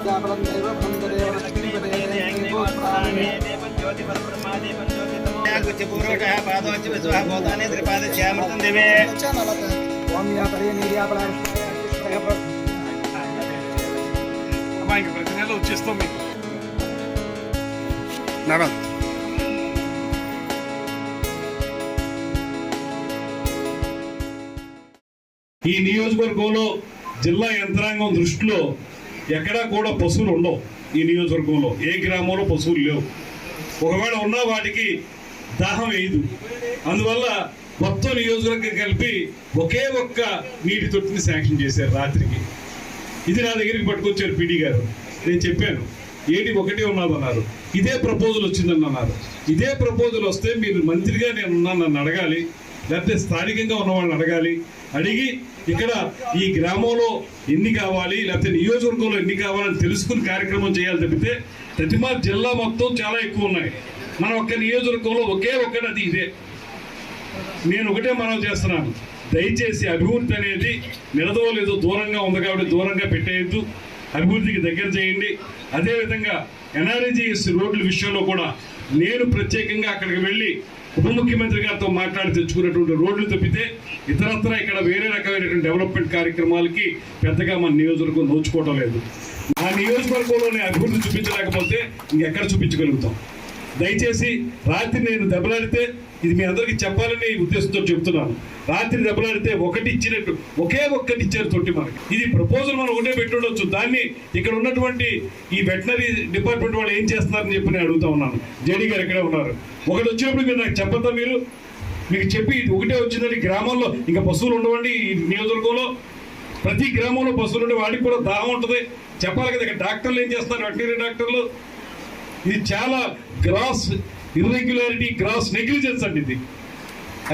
ఇంద్రియాబలం దైవబలం తదేవ ఈ నియోజకవర్గంలో జిల్లా యంత్రాంగం దృష్టిలో ఎక్కడా కూడా పశువులు ఉండవు ఈ నియోజకవర్గంలో. ఏ గ్రామంలో పశువులు లేవు. ఒకవేళ ఉన్నా వాటికి దాహం వేయదు. అందువల్ల మొత్తం నియోజకవర్గం కలిపి ఒకే ఒక్క నీటి తొట్టిని శాంక్షన్ చేశారు రాత్రికి. ఇది నా దగ్గరికి పట్టుకొచ్చారు పీడీ గారు. నేను చెప్పాను ఏంటి ఒకటే ఉన్నదన్నారు ఇదే ప్రపోజల్ వచ్చిందని అన్నారు. ఇదే ప్రపోజల్ వస్తే మీరు మంత్రిగా నేను ఉన్నాను నన్ను అడగాలి లేకపోతే స్థానికంగా ఉన్నవాళ్ళని అడగాలి అడిగి ఇక్కడ ఈ గ్రామంలో ఎన్ని కావాలి లేకపోతే నియోజకవర్గంలో ఎన్ని కావాలని తెలుసుకుని కార్యక్రమం చేయాలి తప్పితే ప్రతిమా జిల్లా మొత్తం చాలా ఎక్కువ ఉన్నాయి. మన ఒక్క నియోజకవర్గంలో ఒకే ఒక్కటి అది ఇదే. నేను ఒకటే మనం చేస్తున్నాను. దయచేసి అభివృద్ధి అనేది నిలదవలేదు దూరంగా ఉంది కాబట్టి దూరంగా పెట్టేయద్దు. అభివృద్ధికి దగ్గర చేయండి. అదేవిధంగా ఎన్ఆర్జీఎస్ రోడ్ల విషయంలో కూడా నేను ప్రత్యేకంగా అక్కడికి వెళ్ళి ఉప ముఖ్యమంత్రి గారితో మాట్లాడి తెచ్చుకున్నటువంటి రోడ్లు తప్పితే ఇతరత్ర ఇక్కడ వేరే రకమైనటువంటి డెవలప్మెంట్ కార్యక్రమాలకి పెద్దగా మన నియోజకవర్గం నోచుకోవటం లేదు. ఆ నియోజకవర్గంలోనే అభివృద్ధి చూపించలేకపోతే ఇంకెక్కడ చూపించగలుగుతాం? దయచేసి రాత్రి నేను దెబ్బలాడితే ఇది మీ అందరికీ చెప్పాలని ఉద్దేశంతో చెప్తున్నాను. రాత్రి దెబ్బలాడితే ఒకటి ఇచ్చినట్టు ఒకే ఒక్కటి ఇచ్చారు తొట్టి మనకి. ఇది ప్రపోజల్ మనం ఒకటే పెట్టుండొచ్చు దాన్ని ఇక్కడ ఉన్నటువంటి ఈ వెటనరీ డిపార్ట్మెంట్ వాళ్ళు ఏం చేస్తున్నారని చెప్పి నేను అడుగుతా ఉన్నాను. జేడీ గారు ఇక్కడే ఉన్నారు. ఒకటి వచ్చినప్పుడు మీరు నాకు చెప్పద్దా మీరు? మీకు చెప్పి ఇది ఒకటే వచ్చిందని గ్రామంలో ఇంకా పశువులు ఉండవండి ఈ నియోజకవర్గంలో. ప్రతి గ్రామంలో పశువులు ఉండే వాడికి కూడా దాహం ఉంటుంది. చెప్పాలి కదా ఇక్కడ డాక్టర్లు ఏం చేస్తున్నారు? వెటనరీ డాక్టర్లు. ఇది చాలా గ్రాస్ ఇర్రెగ్యులారిటీ గ్రాస్ నెగ్లిజెన్స్ అండి ఇది.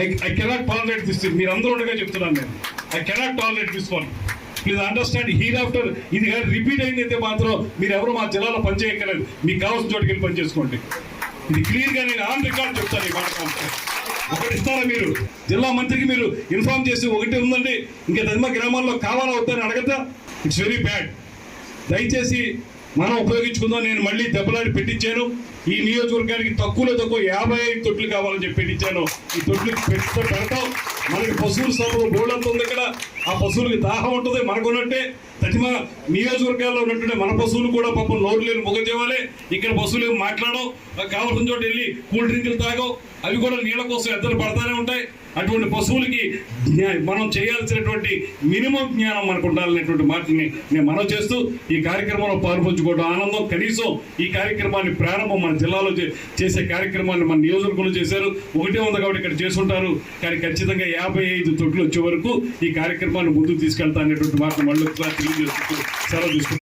I I cannot tolerate this మీరు అందరూ ఉండగా చెప్తున్నాను నేను. I cannot tolerate this one please understand hereafter ఇది కానీ రిపీట్ అయిందైతే మాత్రం మీరు ఎవరు మా జిల్లాలో పనిచేయక్కర్లేదు మీకు కావాల్సిన చోటుకి వెళ్ళి పని చేసుకోండి. ఇది క్లియర్గా నేను ఆన్ రికార్డ్ చెప్తాను ఈ మాట ఒకటి ఇస్తారా మీరు? జిల్లా మంత్రికి మీరు ఇన్ఫార్మ్ చేసి ఒకటి ఉందండి. ఇంకా తదిమ గ్రామాల్లో కావాలా వద్దని అడగద్దా? ఇట్స్ వెరీ బ్యాడ్ దయచేసి మనం ఉపయోగించుకుందాం. నేను మళ్ళీ దెబ్బలాడి పెట్టించాను. ఈ నియోజకవర్గానికి తక్కువలో తక్కువ యాభై ఐదు తొట్లు కావాలని చెప్పి పెట్టించాను. ఈ తొట్లు పెడతాం. మనకి పశువుల స్థలంలో బోర్డు ఉంది ఇక్కడ ఆ పశువులకి దాహం ఉంటుంది. మనకు ఉన్నట్టే ప్రతిమ నియోజకవర్గాల్లో ఉన్నటువంటి మన పశువులు కూడా పాపం నోరు లేని ముఖజీవాలే ఇక్కడ పశువులు ఏమి మాట్లాడవు. కావాల్సిన చోట వెళ్ళి కూల్ డ్రింకులు తాగవు. అవి కూడా నీళ్ళ కోసం ఎద్దరు పడతానే ఉంటాయి. అటువంటి పశువులకి జ్ఞా- మనం చేయాల్సినటువంటి మినిమం జ్ఞానం మనకు ఉండాలనేటువంటి మాటని నేను మనం చేస్తూ ఈ కార్యక్రమంలో పాల్పంచుకోవడం ఆనందం. కనీసం ఈ కార్యక్రమాన్ని ప్రారంభం మన జిల్లాలో చే- చేసే కార్యక్రమాన్ని మన నియోజకవర్గంలో చేశారు. ఒకటే ఉంది కాబట్టి ఇక్కడ చేసుంటారు కానీ ఖచ్చితంగా యాభై ఐదు తొట్లు వచ్చే వరకు ఈ కార్యక్రమాన్ని ముందుకు తీసుకెళ్తా అనేటువంటి మాట మళ్ళీ ఒకసారి తెలియజేస్తూ సెలవు తీసుకుంటారు